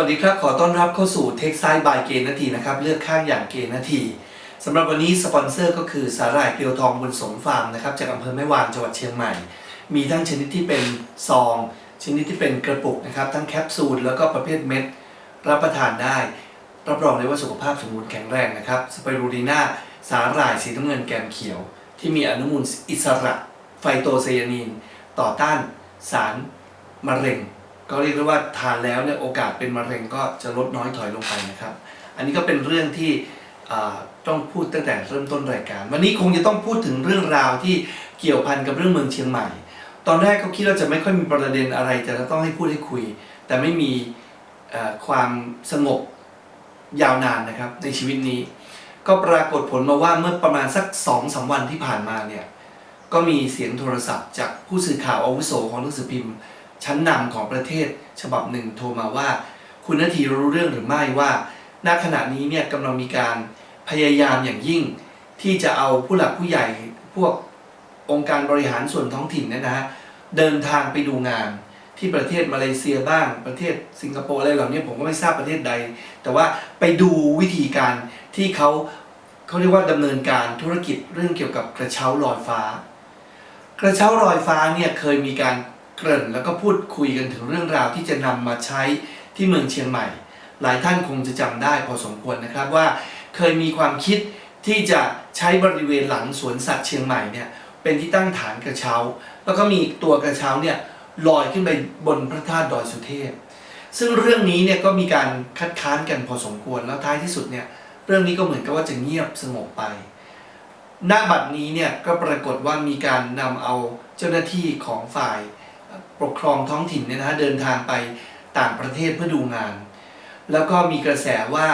สวัสดีครับ ขอต้อนรับเข้าสู่เทคไซด์บายเกณฑ์นาทีนะครับ เลือกข้างอย่างเกณฑ์นาทีสำหรับวันนี้สปอนเซอร์ก็คือสาหร่ายเกลียวทองบนสมฟาร์มนะครับจากอำเภอแม่วางจังหวัดเชียงใหม่ มีทั้งชนิดที่เป็นซอง ชนิดที่เป็นกระปุกนะครับ ทั้งแคปซูลแล้วก็ประเภทเม็ด รับประทานได้ รับรองเลยว่าสุขภาพสมบูรณ์แข็งแรงนะครับสไปรูลีนาสาหร่ายสีน้ำเงินแกมเขียว ที่มีอนุมูลอิสระไฟโตไซยานินต่อต้านสารมะเร็ง ก็เรียกได้ว่าทานแล้วเนี่ยโอกาสเป็นมะเร็งก็จะลดน้อยถอยลงไปนะครับ อันนี้ก็เป็นเรื่องที่ต้องพูดตั้งแต่เริ่มต้นรายการ วันนี้คงจะต้องพูดถึงเรื่องราวที่เกี่ยวพันกับเรื่องเมืองเชียงใหม่ ตอนแรกเขาคิดว่าจะไม่ค่อยมีประเด็นอะไรแต่จะต้องให้พูดให้คุย แต่ไม่มีความสงบยาวนานนะครับในชีวิตนี้ ก็ปรากฏผลมาว่าเมื่อประมาณสักสองสามวันที่ผ่านมาเนี่ยก็มีเสียงโทรศัพท์จากผู้สื่อข่าวอาวุโสของหนังสือพิมพ์ ชั้นนำของประเทศฉบับหนึ่งโทรมาว่า คุณนาทีรู้เรื่องหรือไม่ว่าณขณะนี้เนี่ยกำลังมีการพยายามอย่างยิ่ง ที่จะเอาผู้หลักผู้ใหญ่พวกองค์การบริหารส่วนท้องถิ่นเนี่ยนะฮะเดินทางไปดูงานที่ประเทศมาเลเซียบ้างประเทศสิงคโปร์อะไรเหล่านี้ผมก็ไม่ทราบประเทศใด แต่ว่าไปดูวิธีการที่เขาเขาเรียกว่าดำเนินการธุรกิจเรื่องเกี่ยวกับกระเช้าลอยฟ้า กระเช้าลอยฟ้าเนี่ยเคยมีการ เกริ่นแล้วก็พูดคุยกันถึงเรื่องราวที่จะนำมาใช้ที่เมืองเชียงใหม่ หลายท่านคงจะจำได้พอสมควรนะครับว่า เคยมีความคิดที่จะใช้บริเวณหลังสวนสัตว์เชียงใหม่เนี่ยเป็นที่ตั้งฐานกระเช้า แล้วก็มีตัวกระเช้าเนี่ยลอยขึ้นไปบนพระธาตุดอยสุเทพ ซึ่งเรื่องนี้เนี่ยก็มีการคัดค้านกันพอสมควรแล้วท้ายที่สุดเนี่ยเรื่องนี้ก็เหมือนกับว่าจะเงียบสงบไปณบัดนี้เนี่ยก็ปรากฏว่ามีการนำเอาเจ้าหน้าที่ของฝ่าย ปกครองท้องถิ่นเนี่ยนะฮะเดินทางไปต่างประเทศเพื่อดูงาน แล้วก็มีกระแสว่า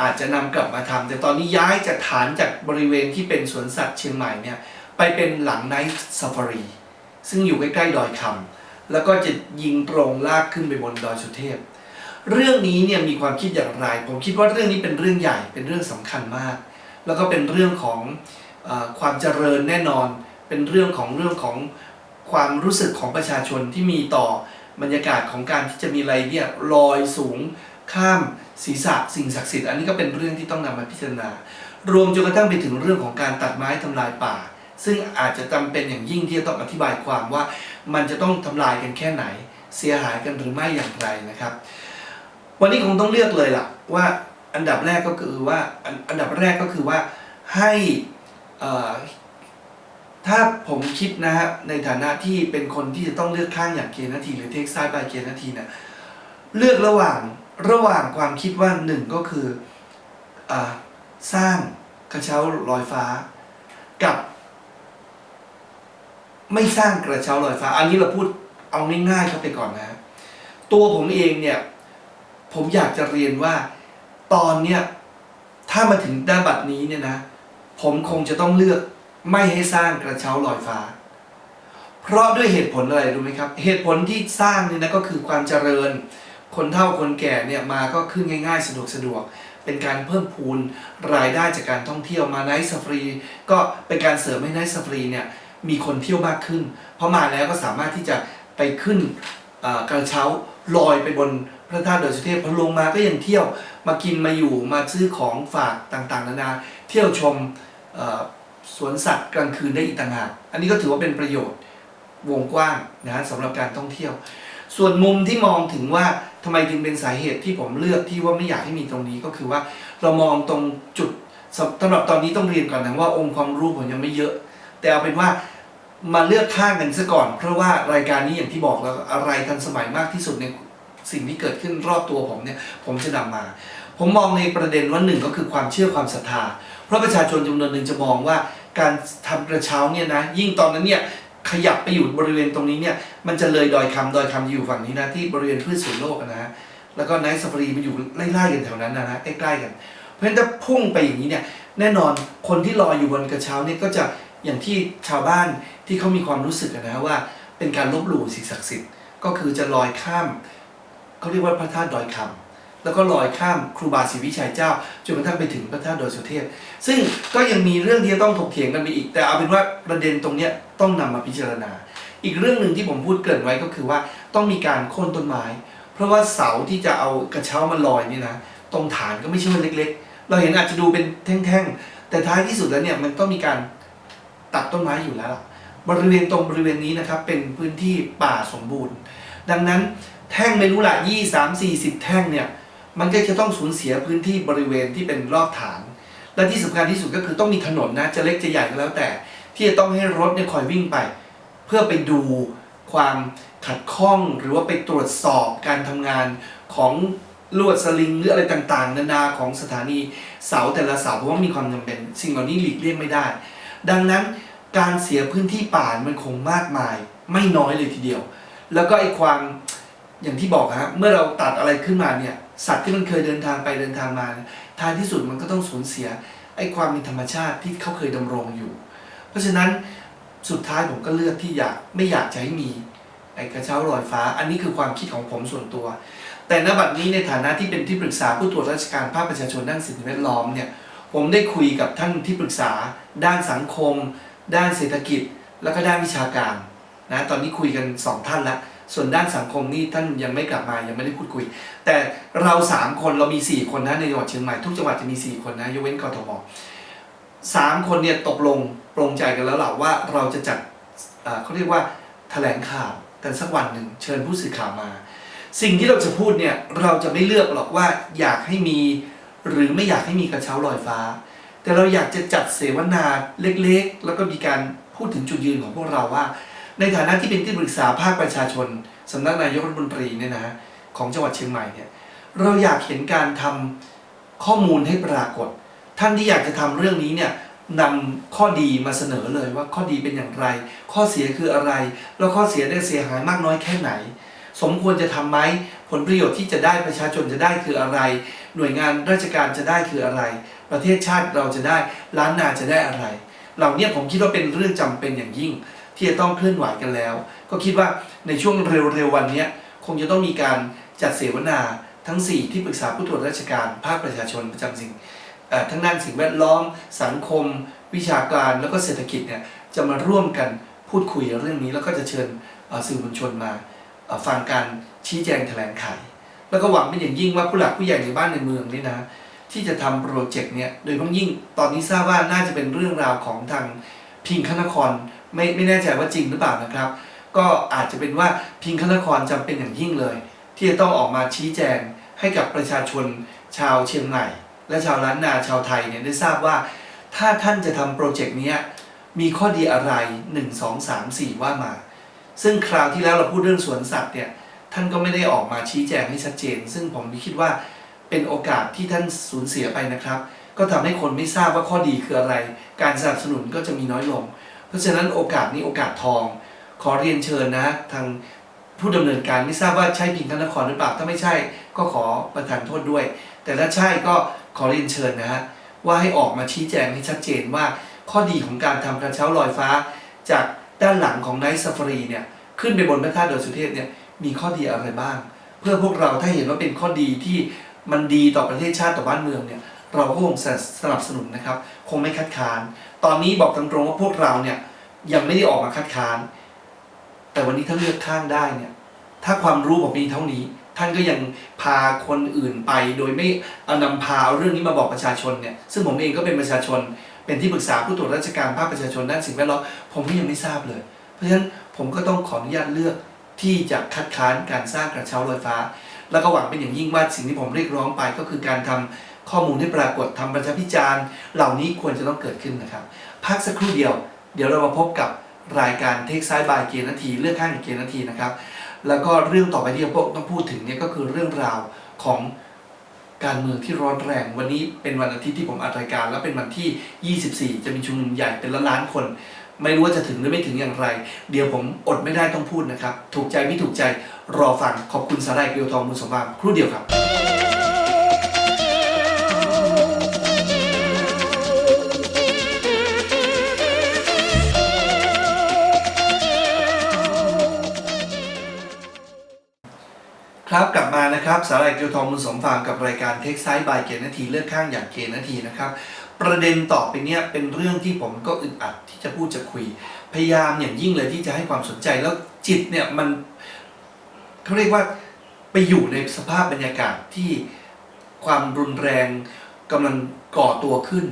อาจจะนำกลับมาทำแต่ตอนนี้ย้ายจากฐานจากบริเวณที่เป็นสวนสัตว์เชียงใหม่เนี่ยไปเป็นหลังไนท์ซ a ฟารีซึ่งอยู่ใกล้ ๆ ดอยคำแล้วก็จะยิงตรงลากขึ้นไปบนดอยสุเทพ เรื่องนี้เนี่ยมีความคิดอย่างไร ผมคิดว่าเรื่องนี้เป็นเรื่องใหญ่เป็นเรื่องสำคัญมาก แล้วก็เป็นเรื่องของอความเจริญแน่นอน เป็นเรื่องของเรื่องของ ความรู้สึกของประชาชนที่มีต่อบรรยากาศของการที่จะมีอะไรเนี่ยลอยสูงข้ามศีรษะสิ่งศักดิ์สิทธิ์อันนี้ก็เป็นเรื่องที่ต้องนำมาพิจารณา รวมจนกระทั่งไปถึงเรื่องของการตัดไม้ทำลายป่า ซึ่งอาจจะจำเป็นอย่างยิ่งที่จะต้องอธิบายความว่า มันจะต้องทำลายกันแค่ไหน เสียหายกันหรือไม่อย่างไรนะครับ วันนี้คงต้องเลือกเลยล่ะว่าอันดับแรกก็คือว่าอันดับแรกก็คือว่าให้อ่อ ถ้าผมคิดนะฮะในฐานะที่เป็นคนที่จะต้องเลือกข้างอย่างเกณฑ์นาทีหรือเทคไซด์บายเกณฑ์นาทีเนี่ยเลือกระหว่างระหว่างความคิดว่าหนึ่งก็คืออสร้างกระเช้าลอยฟ้า กับ ไม่สร้างกระเช้าลอยฟ้า อันนี้เราพูดเอาง่ายๆเข้าไปก่อนนะฮะตัวผมเองเนี่ย ผมอยากจะเรียนว่าตอนเนี้ยถ้ามาถึงด้านบัดนี้เนี่ยนะ ผมคงจะต้องเลือก ไม่ให้สร้างกระเช้าลอยฟ้า เพราะด้วยเหตุผลอะไรรู้ไหมครับ เหตุผลที่สร้างนี่นะก็คือความเจริญ คนเฒ่าคนแก่เนี่ยมาก็ขึ้นง่าย ๆ สะดวกสะดวก เป็นการเพิ่มพูนรายได้จากการท่องเที่ยวมาไนท์ซ a ฟรี ก็เป็นการเสริมให้ไนท์ซ a ฟรีเนี่ยมีคนเที่ยวมากขึ้น เพราะมาแล้วก็สามารถที่จะไปขึ้นกระเช้าลอยไปบนพระธาตุดอยสุเทพพอลงมาก็ยังเที่ยวมากินมาอยู่มาซื้อของฝากต่างๆ นานาเที่ยวชม สวนสัตว์กลางคืนได้อีกต่างหากอันนี้ก็ถือว่าเป็นประโยชน์วงกว้างนะฮะสำหรับการท่องเที่ยว ส่วนมุมที่มองถึงว่าทำไมถึงเป็นสาเหตุที่ผมเลือกที่ว่าไม่อยากให้มีตรงนี้ก็คือว่าเรามองตรงจุดสำหรับตอนนี้ต้องเรียนก่อนนะว่าองค์ความรู้ผมยังไม่เยอะ แต่เอาเป็นว่ามาเลือกข้างกันซะก่อน เพราะว่ารายการนี้อย่างที่บอกแล้วอะไรทันสมัยมากที่สุดในสิ่งที่เกิดขึ้นรอบตัวผมเนี่ยผมจะนำมา ผมมองในประเด็นว่าหนึ่งก็คือความเชื่อความศรัทธา เพราะประชาชนจำนวนหนึ่งจะมองว่าการทำกระเช้าเนี่ยนะยิ่งตอนนั้นเนี่ยขยับไปอยู่บริเวณตรงนี้เนี่ยมันจะเลยดอยคำดอยคำอยู่ฝั่งนี้นะที่บริเวณพืชสวนโลกนะฮะแล้วก็ไนท์ซ a ฟารีมันอยู่ไล่ๆกันแถวนั้นนะฮะใกล้ๆกัน เพราะฉะนั้นถ้าพุ่งไปอย่างนี้เนี่ยแน่นอนคนที่ลอยอยู่บนกระเช้าเนี่ยก็จะอย่างที่ชาวบ้านที่เขามีความรู้สึกอะนะว่า เป็นการลบหลู่สิ่งศักดิ์สิทธิ์ก็คือจะลอยข้ามเขาเรียกว่าพระธาตุดอยคำ แล้วก็ลอยข้ามครูบาศรีวิชัยเจ้าจนกระทั่งไปถึงพระธาตุดอยสุเทพ ซึ่งก็ยังมีเรื่องที่จะต้องถกเถียงกันไปอีก แต่เอาเป็นว่าประเด็นตรงเนี้ยต้องนำมาพิจารณา อีกเรื่องหนึ่งที่ผมพูดเกริ่นไว้ก็คือว่าต้องมีการโค่นต้นไม้ เพราะว่าเสาที่จะเอากระเช้ามาลอยนี่นะตรงฐานก็ไม่ใช่ว่าเล็ก ๆ เราเห็นอาจจะดูเป็นแท่งๆ แต่ท้ายที่สุดแล้วเนี่ยมันต้องมีการตัดต้นไม้อยู่แล้วล่ะบริเวณตรงบริเวณนี้นะครับเป็นพื้นที่ป่าสมบูรณ์ ดังนั้นแท่งไม่รู้ละยี่สามสี่สิบแท่งเนี่ย มันก็จะต้องสูญเสียพื้นที่บริเวณที่เป็นรอบฐาน และที่สำคัญที่สุดก็คือต้องมีถนนนะจะเล็กจะใหญ่ก็แล้วแต่ ที่จะต้องให้รถเนี่ยคอยวิ่งไป เพื่อไปดูความขัดข้องหรือว่าไปตรวจสอบการทำงานของลวดสลิงหรืออะไรต่างๆ นานาของสถานีเสาแต่ละเสาเพราะว่ามีความจำเป็น สิ่งเหล่านี้หลีกเลี่ยงไม่ได้ ดังนั้นการเสียพื้นที่ป่ามันคงมากมาย ไม่น้อยเลยทีเดียว แล้วก็ไอ้ความอย่างที่บอกฮะเมื่อเราตัดอะไรขึ้นมาเนี่ย สัตว์ที่มันเคยเดินทางไปเดินทางมาท้ายที่สุดมันก็ต้องสูญเสียไอ้ความเป็นธรรมชาติที่เขาเคยดำรงอยู่ เพราะฉะนั้นสุดท้ายผมก็เลือกที่อยากไม่อยากจะให้มีไอ้กระเช้าลอยฟ้า อันนี้คือความคิดของผมส่วนตัว แต่ณบัดนี้ในฐานะที่เป็นที่ปรึกษาผู้ตรวจราชการภาคประชาชนด้านสิ่งแวดล้อมเนี่ยผมได้คุยกับท่านที่ปรึกษา ด้านสังคม ด้านเศรษฐกิจ แล้วก็ด้านวิชาการนะตอนนี้คุยกันสองท่านแล้ว ส่วนด้านสังคมนี่ท่านยังไม่กลับมายังไม่ได้พูดคุย แต่เราสามคนเรามีสี่คนนะในจังหวัดเชียงใหม่ทุกจังหวัดจะมีสี่คนนะยกเว้นกทมสามคนเนี่ยตกลงปรงใจกันแล้วแหละว่าเราจะจัดเอ่อเขาเรียกว่าแถลงข่าวกันสักวันหนึ่งเชิญผู้สื่อข่าวมา สิ่งที่เราจะพูดเนี่ยเราจะไม่เลือกหรอกว่าอยากให้มีหรือไม่อยากให้มีกระเช้าลอยฟ้า แต่เราอยากจะจัดเสวนาเล็กๆ แล้วก็มีการพูดถึงจุดยืนของพวกเราว่า ในฐานะที่เป็นที่ปรึกษาภาคประชาชนสำนักนายกรัฐมนตรีเนี่ยนะของจังหวัดเชียงใหม่เนี่ยเราอยากเห็นการทำข้อมูลให้ปรากฏ ท่านที่อยากจะทำเรื่องนี้เนี่ยนำข้อดีมาเสนอเลยว่าข้อดีเป็นอย่างไร ข้อเสียคืออะไร แล้วข้อเสียได้เสียหายมากน้อยแค่ไหน สมควรจะทำไหมผลประโยชน์ที่จะได้ประชาชนจะได้คืออะไร หน่วยงานราชการจะได้คืออะไร ประเทศชาติเราจะได้ล้านนาจะได้อะไร เหล่านี้ผมคิดว่าเป็นเรื่องจำเป็นอย่างยิ่ง ที่จะต้องเคลื่อนไหวกันแล้ว ก็คิดว่าในช่วงเร็วๆวันนี้คงจะต้องมีการจัดเสวนาทั้ง 4 ที่ปรึกษาผู้ตรวจราชการภาคประชาชนประจำสิ่งทั้งด้านสิ่งแวดล้อม สังคม วิชาการแล้วก็เศรษฐกิจเนี่ยจะมาร่วมกันพูดคุยเรื่องนี้ แล้วก็จะเชิญสื่อมวลชนมาฟังการชี้แจงแถลงไข แล้วก็หวังเป็นอย่างยิ่งว่าผู้หลักผู้ใหญ่ในบ้านในเมืองนี่นะที่จะทำโปรเจกต์เนี่ยโดยเฉพาะยิ่งตอนนี้ทราบว่าน่าจะเป็นเรื่องราวของทางพิงค์คณคร ไม่ไม่แน่ใจว่าจริงหรือเปล่านะครับ ก็อาจจะเป็นว่าพิงค์คณครจำเป็นอย่างยิ่งเลย ที่จะต้องออกมาชี้แจงให้กับประชาชนชาวเชียงใหม่ และชาวล้านนาชาวไทยเนี่ยได้ทราบว่า ถ้าท่านจะทำโปรเจกต์นี้มีข้อดีอะไร 1 2 3 4 ว่ามา ซึ่งคราวที่แล้วเราพูดเรื่องสวนสัตว์เนี่ยท่านก็ไม่ได้ออกมาชี้แจงให้ชัดเจน ซึ่งผมคิดว่าเป็นโอกาสที่ท่านสูญเสียไปนะครับ ก็ทำให้คนไม่ทราบว่าข้อดีคืออะไร การสนับสนุนก็จะมีน้อยลง เพราะฉะนั้นโอกาสนี้โอกาสทอง ขอเรียนเชิญนะ ทางผู้ดำเนินการไม่ทราบว่าใช่พิงค์ธนครหรือเปล่าถ้าไม่ใช่ก็ขอประทานโทษด้วย แต่ถ้าใช่ก็ขอเรียนเชิญนะฮะว่าให้ออกมาชี้แจงให้ชัดเจนว่าข้อดีของการทำกระเช้าลอยฟ้า จากด้านหลังของไนท์ซ a ฟารีเนี่ยขึ้นไปบนพระธาตุดอยสุเทพเนี่ยมีข้อดีอะไรบ้าง เพื่อพวกเราถ้าเห็นว่าเป็นข้อดีที่มันดีต่อประเทศชาติต่อบ้านเมืองเนี่ยเราก็คงสนับสนุนนะครับ คงไม่คัดค้าน ตอนนี้บอกตรงๆว่าพวกเราเนี่ยยังไม่ได้ออกมาคัดค้าน แต่วันนี้ถ้าเลือกข้างได้เนี่ย ถ้าความรู้ผมมีเท่านี้ ท่านก็ยังพาคนอื่นไป โดยไม่เอานำพาเอาเรื่องนี้มาบอกประชาชนเนี่ย ซึ่งผมเองก็เป็นประชาชน เป็นที่ปรึกษาผู้ตรวจราชการภาคประชาชนด้านสิ่งแวดล้อม ผมก็ยังไม่ทราบเลย เพราะฉะนั้นผมก็ต้องขออนุญาตเลือกที่จะคัดค้านการสร้างกระเช้าลอยฟ้า แล้วก็หวังเป็นอย่างยิ่งว่าสิ่งที่ผมเรียกร้องไปก็คือการทำ ข้อมูลให้ปรากฏทำประชาพิจารณ์ เหล่านี้ควรจะต้องเกิดขึ้นนะครับ พักสักครู่เดียว เดี๋ยวเรามาพบกับรายการเทคไซด์บายเกณฑ์นาทีเลือกข้างเกณฑ์นาทีนะครับ แล้วก็เรื่องต่อไปที่เราต้องพูดถึงเนี่ยก็คือเรื่องราวของการเมืองที่ร้อนแรงวันนี้เป็นวันอาทิตย์ที่ผมอัดรายการ แล้วเป็นวันที่ 24 จะมีชุมนุมใหญ่เป็นล้านล้านคน ไม่รู้ว่าจะถึงหรือไม่ถึงอย่างไร เดี๋ยวผมอดไม่ได้ต้องพูดนะครับ ถูกใจไม่ถูกใจรอฟังขอบคุณสาหร่ายเกลียวทองมูลสมบัติครู่เดียวครับ ครับกลับมานะครับสาหร่ายเกลียวทองมูลสมฟาร์มกับรายการเทคไซด์บายเกณฑ์นาทีเลือกข้างอย่างเกณฑ์นาทีนะครับประเด็นต่อไปเนี้ยเป็นเรื่องที่ผมก็อึดอัดที่จะพูดจะคุย พยายามอย่างยิ่งเลยที่จะให้ความสนใจแล้วจิตเนี่ยมันเขาเรียกว่าไปไปอยู่ในสภาพบรรยากาศที่ความรุนแรงกำลังก่อตัวขึ้น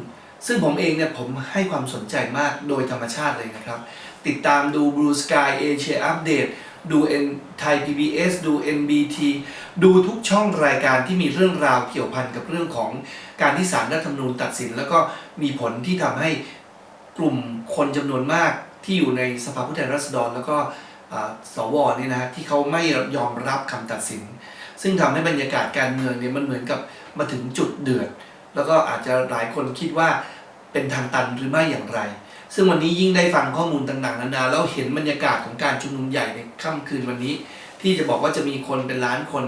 ซึ่งผมเองเนี่ยผมให้ความสนใจมากโดยธรรมชาติเลยนะครับ ติดตามดู Blue Sky Asia Update ดู N ไทย PBS ดู NBT ดูทุกช่องรายการที่มีเรื่องราวเกี่ยวพันกับเรื่องของการที่ศาลรัฐธรรมนูญตัดสิน แล้วก็มีผลที่ทำให้กลุ่มคนจำนวนมากที่อยู่ในสภาผู้แทนราษฎรแล้วก็สวเนี่ยนะที่เขาไม่ยอมรับคำตัดสิน ซึ่งทำให้บรรยากาศการเมืองเนี่ยมันเหมือนกับมาถึงจุดเดือด แล้วก็อาจจะหลายคนคิดว่าเป็นทางตันหรือไม่อย่างไร ซึ่งวันนี้ยิ่งได้ฟังข้อมูลต่างๆนานาแล้วเห็นบรรยากาศของการชุมนุมใหญ่ในค่ำคืนวันนี้ ที่จะบอกว่าจะมีคนเป็นล้านคน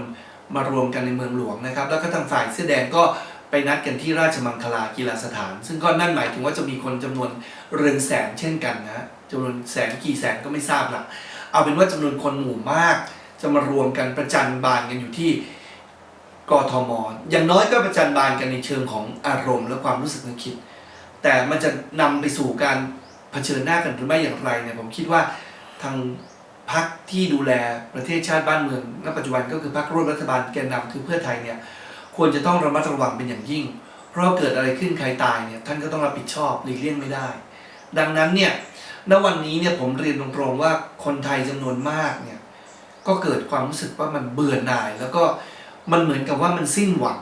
มารวมกันในเมืองหลวงนะครับ แล้วก็ทางฝ่ายเสื้อแดงก็ไปนัดกันที่ราชมังคลากีฬาสถาน ซึ่งก็นั่นหมายถึงว่าจะมีคนจำนวนเรือนแสนเช่นกันนะจำนวนแสนกี่แสนก็ไม่ทราบละเอาเป็นว่าจำนวนคนหมู่มาก จะมารวมกันประจันบานกันอยู่ที่กทมอย่างน้อยก็ประจันบานกันในเชิงของอารมณ์และความรู้สึกนึกคิด แต่มันจะนำไปสู่การ เผชิญหน้ากันหรือไม่อย่างไรเนี่ยผมคิดว่าทางพรรคที่ดูแลประเทศชาติบ้านเมืองณปัจจุบันก็คือพรรคร่วมรัฐบาลแกนนำคือเพื่อไทยเนี่ยควรจะต้องระมัดระวังเป็นอย่างยิ่ง เพราะเกิดอะไรขึ้นใครตายเนี่ยท่านก็ต้องรับผิดชอบหลีกเลี่ยงไม่ได้ ดังนั้นเนี่ยณวันนี้เนี่ยผมเรียนตรงๆว่าคนไทยจำนวนมากเนี่ยก็เกิดความรู้สึกว่ามันเบื่อหน่าย แล้วก็มันเหมือนกับว่ามันสิ้นหวัง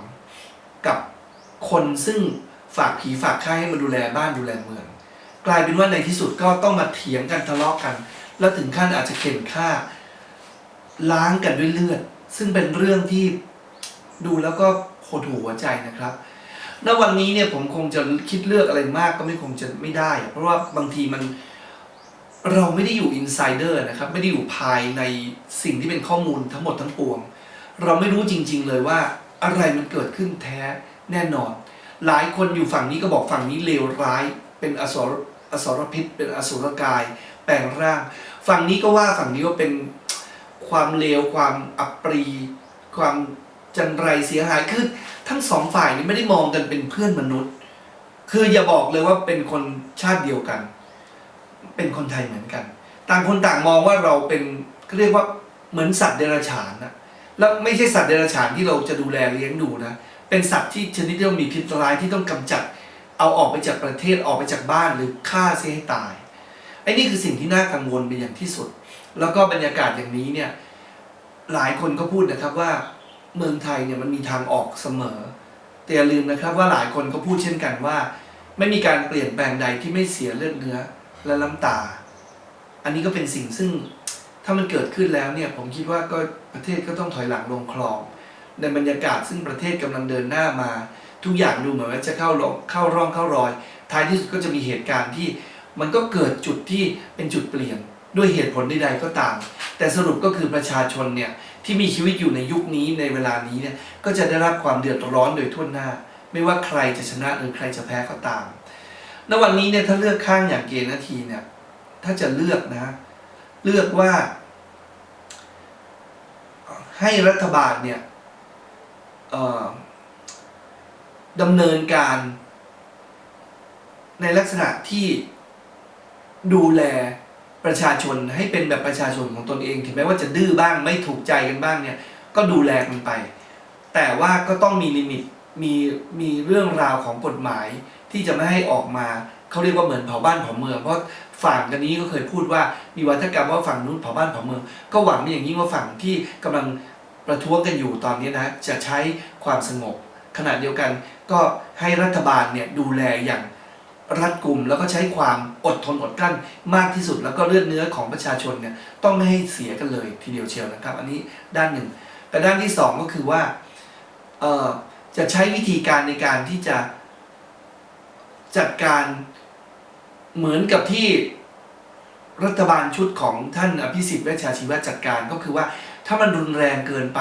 กับคนซึ่งฝากผีฝากค่ายให้มาดูแลบ้านดูแลเมือง กลายเป็นว่าในที่สุดก็ต้องมาเถียงกันทะเลาะกัน แล้วถึงขั้นอาจจะเข็นฆ่า ล้างกันด้วยเลือด ซึ่งเป็นเรื่องที่ดูแล้วก็โหดหูหัวใจนะครับณวันนี้เนี่ยผมคงจะคิดเลือกอะไรมากก็ไม่คงจะไม่ได้ เพราะว่าบางทีมันเราไม่ได้อยู่อินไซเดอร์นะครับ ไม่ได้อยู่ภายในสิ่งที่เป็นข้อมูลทั้งหมดทั้งปวง เราไม่รู้จริง ๆ เลยว่าอะไรมันเกิดขึ้นแท้แน่นอน หลายคนอยู่ฝั่งนี้ก็บอกฝั่งนี้เลวร้าย เป็นอสร สรพิษเป็นอสุรกาย แปลงร่าง ฝั่งนี้ก็ว่าฝั่งนี้ว่าเป็นความเลวความอัปรี ความจันไรเสียหายคือทั้งสองฝ่ายนี้ไม่ได้มองกันเป็นเพื่อนมนุษย์ คืออย่าบอกเลยว่าเป็นคนชาติเดียวกัน เป็นคนไทยเหมือนกัน ต่างคนต่างมองว่าเราเป็นเรียกว่าเหมือนสัตว์เดรัจฉานนะแล้วไม่ใช่สัตว์เดรัจฉานที่เราจะดูแลเลี้ยงดูนะ เป็นสัตว์ที่ชนิดที่มีพิษร้ายที่ต้องกำจัด เอาออกไปจากประเทศออกไปจากบ้านหรือฆ่าเสียให้ตายไอ้นี่คือสิ่งที่น่ากังวลเป็นอย่างที่สุด แล้วก็บรรยากาศอย่างนี้เนี่ยหลายคนก็พูดนะครับว่าเมืองไทยเนี่ยมันมีทางออกเสมอ แต่อย่าลืมนะครับว่าหลายคนก็พูดเช่นกันว่า ไม่มีการเปลี่ยนแปลงใดที่ไม่เสียเลือดเนื้อและน้ำตา อันนี้ก็เป็นสิ่งซึ่งถ้ามันเกิดขึ้นแล้วเนี่ยผมคิดว่าก็ประเทศก็ต้องถอยหลังลงคลอง ในบรรยากาศซึ่งประเทศกำลังเดินหน้ามา ทุกอย่างดูเหมือนว่าจะเข้าลงเข้าร่องเข้ารอย ท้ายที่สุดก็จะมีเหตุการณ์ที่มันก็เกิดจุดที่เป็นจุดเปลี่ยนด้วยเหตุผลใดๆก็ตาม แต่สรุปก็คือประชาชนเนี่ยที่มีชีวิตอยู่ในยุคนี้ในเวลานี้เนี่ยก็จะได้รับความเดือดร้อนโดยทั่วหน้า ไม่ว่าใครจะชนะหรือใครจะแพ้ก็ตาม ณ วันนี้เนี่ยถ้าเลือกข้างอย่างเกณฑ์นาทีเนี่ยถ้าจะเลือกนะ เลือกว่า ให้รัฐบาลเนี่ย เอ่อ ดำเนินการ ในลักษณะที่ดูแลประชาชนให้เป็นแบบประชาชนของตนเอง ถึงแม้ว่าจะดื้อบ้างไม่ถูกใจกันบ้างเนี่ย ก็ดูแลกันไป แต่ว่าก็ต้องมีลิมิตมีมีเรื่องราวของกฎหมายที่จะไม่ให้ออกมาเขาเรียกว่าเหมือนเผาบ้านเผาเมือง เพราะฝั่งกันนี้ก็เคยพูดว่ามีวัฒกรรมว่าฝั่งนู้นเผาบ้านเผาเมือง ก็หวังเป็นอย่างยิ่งว่าฝั่งที่กำลังประท้วงกันอยู่ตอนนี้นะจะใช้ความสงบ ขณะเดียวกันก็ให้รัฐบาลเนี่ยดูแลอย่างรัดกุมแล้วก็ใช้ความอดทนอดกลั้นมากที่สุด แล้วก็เลือดเนื้อของประชาชนเนี่ยต้องไม่ให้เสียกันเลยทีเดียวเชียวนะครับ อันนี้ด้านหนึ่ง แต่ด้านที่สองก็คือว่าจะใช้วิธีการในการที่จะจัดการเหมือนกับที่รัฐบาลชุดของท่านอภิสิทธิ์เวชชาชีวะจัดการก็คือว่าถ้ามันรุนแรงเกินไป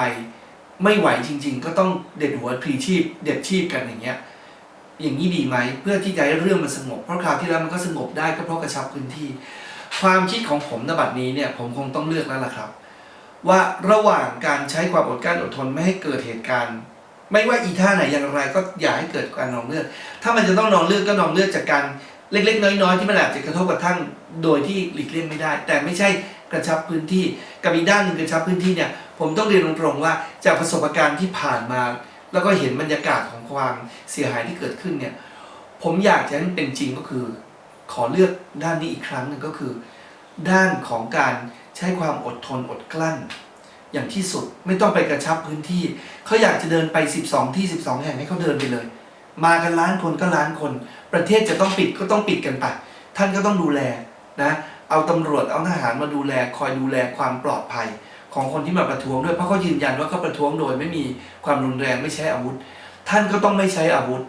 ไม่ไหวจริง ๆ ก็ต้องเด็ดหัวพลีชีพ เด็ดชีพกันอย่างเงี้ยอย่างนี้ดีไหมเพื่อที่จะให้เรื่องมันสงบ เพราะคราวที่แล้วมันก็สงบได้ก็เพราะกระชับพื้นที่ ความคิดของผมในบัดนี้เนี่ยผมคงต้องเลือกแล้วล่ะครับ ว่าระหว่างการใช้ความอดกลั้นอดทนไม่ให้เกิดเหตุการณ์ไม่ว่าอีท่าไหนอย่างไรก็อย่าให้เกิดการนองเลือด ถ้ามันจะต้องนองเลือดก็นองเลือดจากการเล็กๆ น้อยๆ ที่มันอาจจะกระทบกับท่านโดยที่หลีกเลี่ยงไม่ได้ แต่ไม่ใช่กระชับพื้นที่ กับอีกด้านหนึ่งกระชับพื้นที่เนี่ยผมต้องเรียนตรงๆว่าจากประสบการณ์ที่ผ่านมา แล้วก็เห็นบรรยากาศของความเสียหายที่เกิดขึ้นเนี่ยผมอยากจะให้มันเป็นจริงก็คือ ขอเลือกด้านนี้อีกครั้งหนึ่งก็คือ ด้านของการใช้ความอดทนอดกลั้น อย่างที่สุดไม่ต้องไปกระชับพื้นที่ เขาอยากจะเดินไป 12 ที่ 12 แห่งให้เขาเดินไปเลย มากันล้านคนก็ล้านคน ประเทศจะต้องปิดก็ต้องปิดกันไปท่านก็ต้องดูแลนะ เอาตำรวจเอาทหารมาดูแลคอยดูแลความปลอดภัย ของคนที่มาประท้วงด้วยเพราะเขายืนยันว่าเขาประท้วงโดยไม่มีความรุนแรงไม่ใช้อาวุธ ท่านก็ต้องไม่ใช้อาวุธ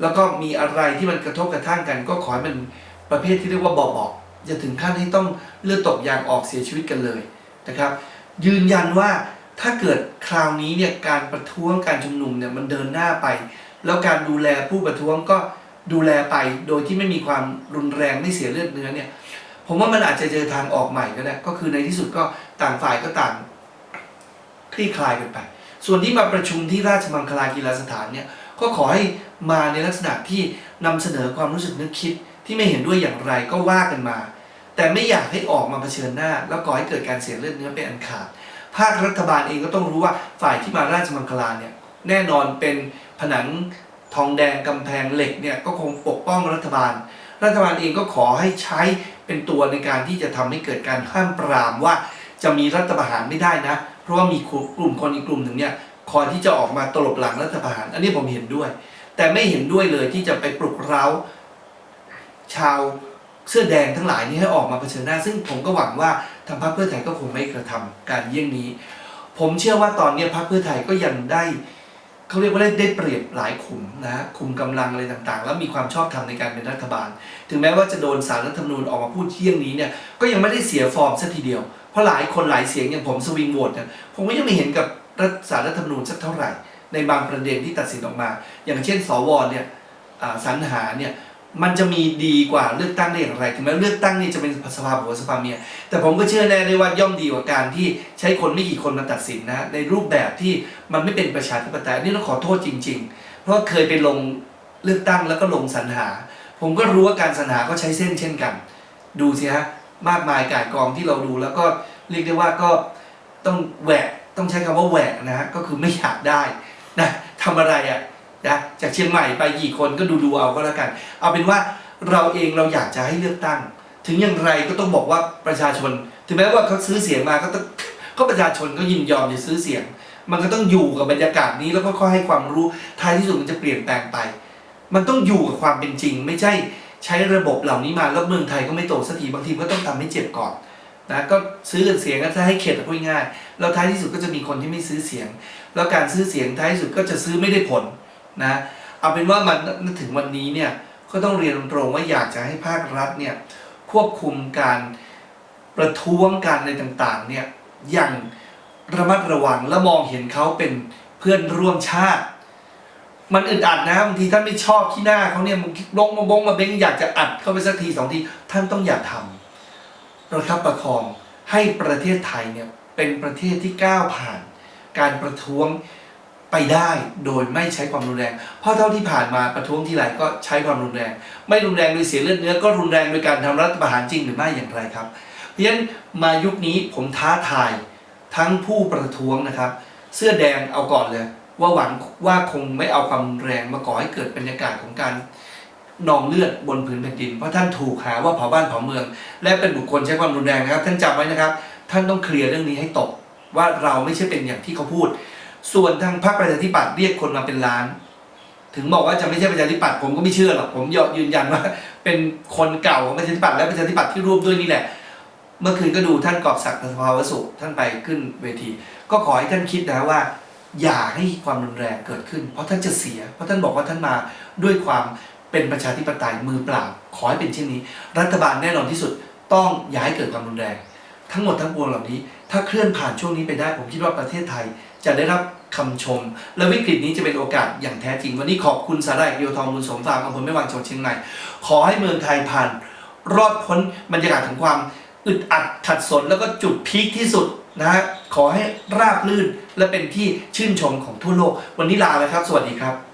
แล้วก็มีอะไรที่มันกระทบกระทั่งกัน ก็ขอให้มันประเภทที่เรียกว่าเบาๆอย่าถึงขั้นที่ต้องเลือดตกยางออกเสียชีวิตกันเลยนะครับ ยืนยันว่าถ้าเกิดคราวนี้เนี่ยการประท้วงการชุมนุมเนี่ยมันเดินหน้าไป แล้วการดูแลผู้ประท้วงก็ดูแลไปโดยที่ไม่มีความรุนแรงไม่เสียเลือดเนื้อเนี่ย ผมว่ามันอาจจะเจอทางออกใหม่ก็ได้ก็คือในที่สุดก็ต่างฝ่ายก็ต่างคลี่คลายกันไป ส่วนที่มาประชุมที่ราชมังคลากีฬาสถานเนี่ยก็ขอให้มาในลักษณะที่นำเสนอความรู้สึกนึกคิดที่ไม่เห็นด้วยอย่างไรก็ว่ากันมา แต่ไม่อยากให้ออกมาเผชิญหน้า แล้วก่อให้เกิดการเสียเลือดเนื้อเป็นอันขาดภาครัฐบาลเองก็ต้องรู้ว่าฝ่ายที่มาราชมังคลาเนี่ยแน่นอนเป็นผนังทองแดงกำแพงเหล็กเนี่ยก็คงปกป้องรัฐบาล รัฐบาลเองก็ขอให้ใช้เป็นตัวในการที่จะทำให้เกิดการห้ามปรามว่าจะมีรัฐประหารไม่ได้นะ เพราะว่ามีกลุ่มคนอีกกลุ่มหนึ่งเนี่ยคอยที่จะออกมาตลบหลังรัฐประหาร อันนี้ผมเห็นด้วย แต่ไม่เห็นด้วยเลยที่จะไปปลุกเร้า ชาวเสื้อแดงทั้งหลายนี้ให้ออกมาเผชิญหน้า ซึ่งผมก็หวังว่าทางพรรคเพื่อไทยก็คงไม่กระทำการเยี่ยงนี้ ผมเชื่อว่าตอนนี้พรรคเพื่อไทยก็ยังได้ เขาเรียกว่าได้ได้เปรียบหลายขุมนะฮะคุมกำลังอะไรต่างๆ แล้วมีความชอบธรรมในการเป็นรัฐบาล ถึงแม้ว่าจะโดนสารรัฐธรรมนูญออกมาพูดเที่ยงนี้เนี่ยก็ยังไม่ได้เสียฟอร์มสักทีเดียว เพราะหลายคนหลายเสียงอย่างผมสวิงโหวตเนี่ยผมก็ยังไม่เห็นกับรัฐสารรัฐธรรมนูญสักเท่าไหร่ ในบางประเด็นที่ตัดสินออกมา อย่างเช่น สวเนี่ยสรรหาเนี่ย มันจะมีดีกว่าเลือกตั้งได้อย่างไรถึงแม้เลือกตั้งนี่จะเป็นสภาผัวสภาเมีย แต่ผมก็เชื่อแน่เลยว่าย่อมดีกว่าการที่ใช้คนไม่กี่คนมาตัดสินนะ ในรูปแบบที่มันไม่เป็นประชาธิปไตยนี่ต้องขอโทษจริง ๆ เพราะเคยไปลงเลือกตั้งแล้วก็ลงสรรหา ผมก็รู้ว่าการสรรหาก็ใช้เส้นเช่นกัน ดูสิฮะมากมายกายกองที่เราดูแล้วก็เรียกได้ว่าก็ต้องแหวกต้องใช้คำว่าแหวกนะฮะก็คือไม่อยากได้นะทำอะไรอะ่ะ นะจากเชียงใหม่ไปกี่คนก็ดูดูเอาก็แล้วกัน เอาเป็นว่าเราเองเราอยากจะให้เลือกตั้ง ถึงอย่างไรก็ต้องบอกว่าประชาชน ถึงแม้ว่าเขาซื้อเสียงมาก็ต้องก็ประชาชนก็ยินยอมจะซื้อเสียง มันก็ต้องอยู่กับบรรยากาศนี้แล้วก็ค่อยให้ความรู้ท้ายที่สุดมันจะเปลี่ยนแปลงไป มันต้องอยู่กับความเป็นจริง ไม่ใช่ใช้ระบบเหล่านี้มาแล้วเมืองไทยก็ไม่โตสักทีบางทีก็ต้องทำให้เจ็บก่อนนะก็ซื้อกันเสียงก็จะให้เข็ดพูดง่ายๆแล้วท้ายที่สุดก็จะมีคนที่ไม่ซื้อเสียง แล้วการซื้อเสียงท้ายที่สุดก็จะซื้อไม่ได้ผล นะเอาเป็นว่ามันถึงวันนี้เนี่ยก็ต้องเรียนตรงๆว่าอยากจะให้ภาครัฐเนี่ยควบคุมการประท้วงการอะไรต่างๆเนี่ยอย่างระมัดระวังและมองเห็นเขาเป็นเพื่อนร่วมชาติ มันอึดอัดนะบางทีท่านไม่ชอบขี้หน้าเขาเนี่ยมันลงมาบงมาเบงอยากจะอัดเข้าไปสักทีสองทีท่านต้องอย่าทำระคับประคองให้ประเทศไทยเนี่ยเป็นประเทศที่ก้าวผ่าน การประท้วง ไปได้โดยไม่ใช้ความรุนแรง เพราะเท่าที่ผ่านมาประท้วงที่ไรก็ใช้ความรุนแรง ไม่รุนแรงโดยเสียเลือดเนื้อก็รุนแรงโดยการทำรัฐประหารจริงหรือไม่อย่างไรครับเพราะฉะนั้นมายุคนี้ผมท้าทายทั้งผู้ประท้วงนะครับ เสื้อแดงเอาก่อนเลย ว่าหวังว่าคงไม่เอาความแรงมาก่อให้เกิดบรรยากาศของการนองเลือดบนพื้นแผ่นดิน เพราะท่านถูกหาว่าเผาบ้านเผาเมือง และเป็นบุคคลใช้ความรุนแรงนะครับ ท่านจำไว้นะครับ ท่านต้องเคลียร์เรื่องนี้ให้ตกว่าเราไม่ใช่เป็นอย่างที่เขาพูด ส่วนทางพรรคประชาธิปัตย์เรียกคนมาเป็นล้าน ถึงบอกว่าจะไม่ใช่ประชาธิปัตย์ผมก็ไม่เชื่อหรอกผมยอยืนยันว่า เป็นคนเก่าของประชาธิปัตย์และประชาธิปัตย์ที่ร่วมด้วยนี่แหละ เมื่อคืนก็ดูท่านกอบศักดิ์สภาวสุท่านไปขึ้นเวที ก็ขอให้ท่านคิดนะว่า อย่าให้ความรุนแรงเกิดขึ้น เพราะท่านจะเสีย เพราะท่านบอกว่าท่านมาด้วยความเป็นประชาธิปไตยมือเปล่า ขอให้เป็นเช่นนี้ รัฐบาลแน่นอนที่สุดต้องอย่าให้เกิดความรุนแรง ทั้งหมดทั้งปวงเหล่านี้ ถ้าเคลื่อนผ่านช่วงนี้ไปได้ ผมคิดว่าประเทศไทยจะได้รับคำชม และวิกฤตนี้จะเป็นโอกาสอย่างแท้จริง วันนี้ขอบคุณสาระเดียวทองบุญสมฟาร์มอำเภอแม่วางจังหวัดเชียงใหม่ขอให้เมืองไทยผ่าน รอดพ้นบรรยากาศของความอึดอัดขัดสนแล้วก็จุดพีคที่สุดนะฮะขอให้ราบลื่นและเป็นที่ชื่นชมของทั่วโลก วันนี้ลาแล้วครับ สวัสดีครับ